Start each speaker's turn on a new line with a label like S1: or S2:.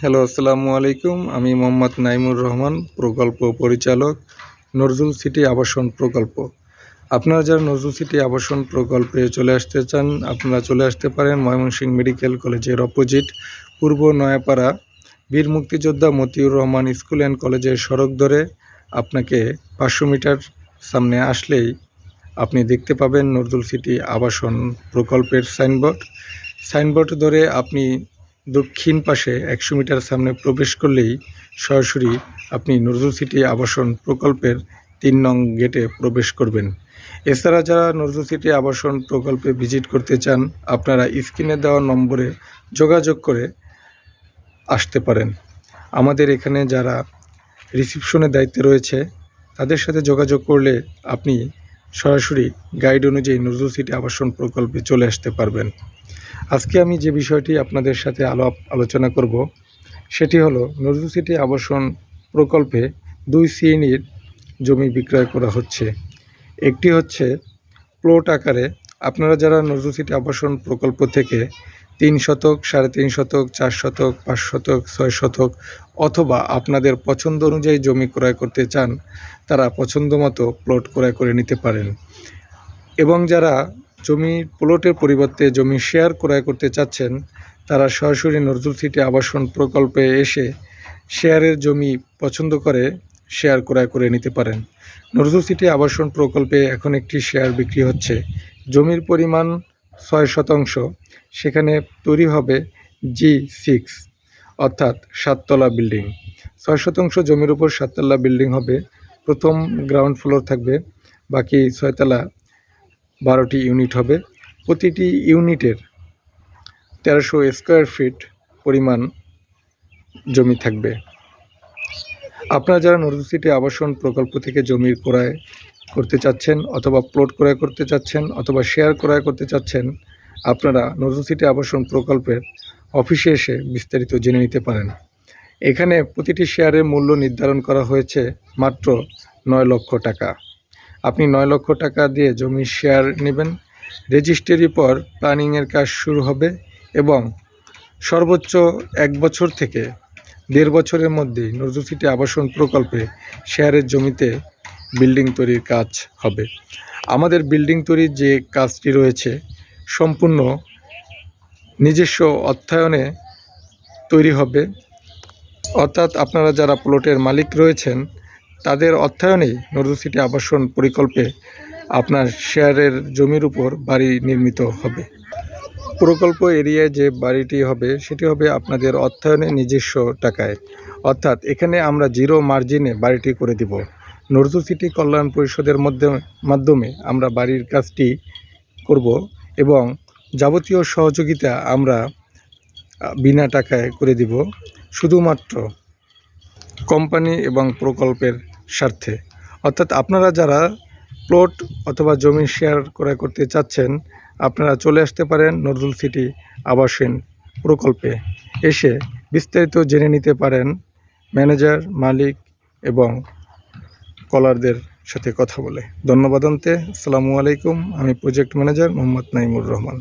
S1: Hello আসসালামু আলাইকুম। আমি মোহাম্মদ নাইমুর রহমান, প্রকল্প পরিচালক, নজরুল সিটি আবাসন প্রকল্প। আপনারা যারা নজরুল সিটি আবাসন প্রকল্পে চলে আসতে চান, আপনারা চলে আসতে পারেন ময়মনসিংহ মেডিকেল কলেজের অপোজিট, পূর্ব নয়াপাড়া বীর মুক্তিযোদ্ধা মতিউর রহমান স্কুল অ্যান্ড কলেজের সড়ক ধরে। আপনাকে পাঁচশো মিটার সামনে আসলেই আপনি দেখতে পাবেন নজরুল সিটি আবাসন প্রকল্পের সাইনবোর্ড। সাইনবোর্ড ধরে আপনি দক্ষিণ পাশে একশো মিটার সামনে প্রবেশ করলেই সরাসরি আপনি নজরুল সিটি আবাসন প্রকল্পের তিন নং গেটে প্রবেশ করবেন। এছাড়া যারা নজরুল সিটি আবাসন প্রকল্পে ভিজিট করতে চান, আপনারা স্ক্রিনে দেওয়া নম্বরে যোগাযোগ করে আসতে পারেন। আমাদের এখানে যারা রিসিপশনের দায়িত্বে রয়েছে, তাদের সাথে যোগাযোগ করলে আপনি সরাসরি গাইড অনুযায়ী নজরুল সিটি আবাসন প্রকল্পে চলে আসতে পারবেন। আজকে আমি যে বিষয়টি আপনাদের সাথে আলাপ আলোচনা করব, সেটি হলো নজরুল সিটি আবাসন প্রকল্পে দুই শ্রেণির জমি বিক্রয় করা হচ্ছে। একটি হচ্ছে প্লট আকারে। আপনারা যারা নজরুল সিটি আবাসন প্রকল্প থেকে তিন শতক, সাড়ে তিন শতক, চার শতক, পাঁচ শতক, ছয় শতক অথবা আপনাদের পছন্দ অনুযায়ী জমি ক্রয় করতে চান, তারা পছন্দ মতো প্লট ক্রয় করে নিতে পারেন। এবং যারা জমি, প্লটের পরিবর্তে জমি শেয়ার ক্রয় করতে চাচ্ছেন, তারা সরাসরি নজরুল সিটি আবাসন প্রকল্পে এসে শেয়ারের জমি পছন্দ করে শেয়ার ক্রয় করে নিতে পারেন। নজরুল সিটি আবাসন প্রকল্পে এখন একটি শেয়ার বিক্রি হচ্ছে। জমির পরিমাণ ছয় শতাংশ। সেখানে তৈরি হবে জি সিক্স অর্থাৎ সাততলা বিল্ডিং। ছয় শতাংশ জমির উপর সাততলা বিল্ডিং হবে। প্রথম গ্রাউন্ড ফ্লোর থাকবে। বাকি ছয়তলা বারোটি ইউনিট হবে। প্রতিটি ইউনিটের তেরোশো স্কোয়ার ফিট পরিমাণ জমি থাকবে। আপনারা যারা নজরুল সিটি আবাসন প্রকল্প থেকে জমির ক্রয় করতে চাচ্ছেন অথবা প্লট ক্রয় করতে চাচ্ছেন অথবা শেয়ার ক্রয় করতে চাচ্ছেন, আপনারা নজরুল সিটি আবাসন প্রকল্পের অফিসে এসে বিস্তারিত জেনে নিতে পারেন। এখানে প্রতিটি শেয়ারের মূল্য নির্ধারণ করা হয়েছে মাত্র নয় লক্ষ টাকা। আপনি নয় লক্ষ টাকা দিয়ে জমি শেয়ার নেবেন রেজিস্ট্রির পর প্ল্যানিংয়ের কাজ শুরু হবে এবং সর্বোচ্চ এক বছর থেকে দেড় বছরের মধ্যেই নজরুল সিটি আবাসন প্রকল্পে শেয়ারের জমিতে বিল্ডিং তৈরির কাজ হবে। আমাদের বিল্ডিং তৈরির যে কাজটি রয়েছে, সম্পূর্ণ নিজস্ব অর্থায়নে তৈরি হবে। অর্থাৎ আপনারা যারা প্লটের মালিক রয়েছেন, তাদের অর্থায়নেই নজরুল সিটি আবাসন পরিকল্পে আপনার শেয়ারের জমির উপর বাড়ি নির্মিত হবে। প্রকল্প এরিয়ায় যে বাড়িটি হবে, সেটি হবে আপনাদের অর্থায়নে নিজস্ব টাকায়। অর্থাৎ এখানে আমরা জিরো মার্জিনে বাড়িটি করে দিব। নজরুল সিটি কল্যাণ পরিষদের মধ্যে, মাধ্যমে আমরা বাড়ির কাজটি করব এবং যাবতীয় সহযোগিতা আমরা বিনা টাকায় করে দিব শুধুমাত্র কোম্পানি এবং প্রকল্পের স্বার্থে। অর্থাৎ আপনারা যারা প্লট অথবা জমি শেয়ার ক্রয় করতে চাচ্ছেন, আপনারা চলে আসতে পারেন নজরুল সিটি আবাসন প্রকল্পে। এসে বিস্তারিত জেনে নিতে পারেন ম্যানেজার, মালিক এবং কলারদের সাথে কথা বলে। ধন্যবাদ অন্তে। আসসালামু আলাইকুম। আমি প্রজেক্ট ম্যানেজার মোহাম্মদ নাইমুর রহমান।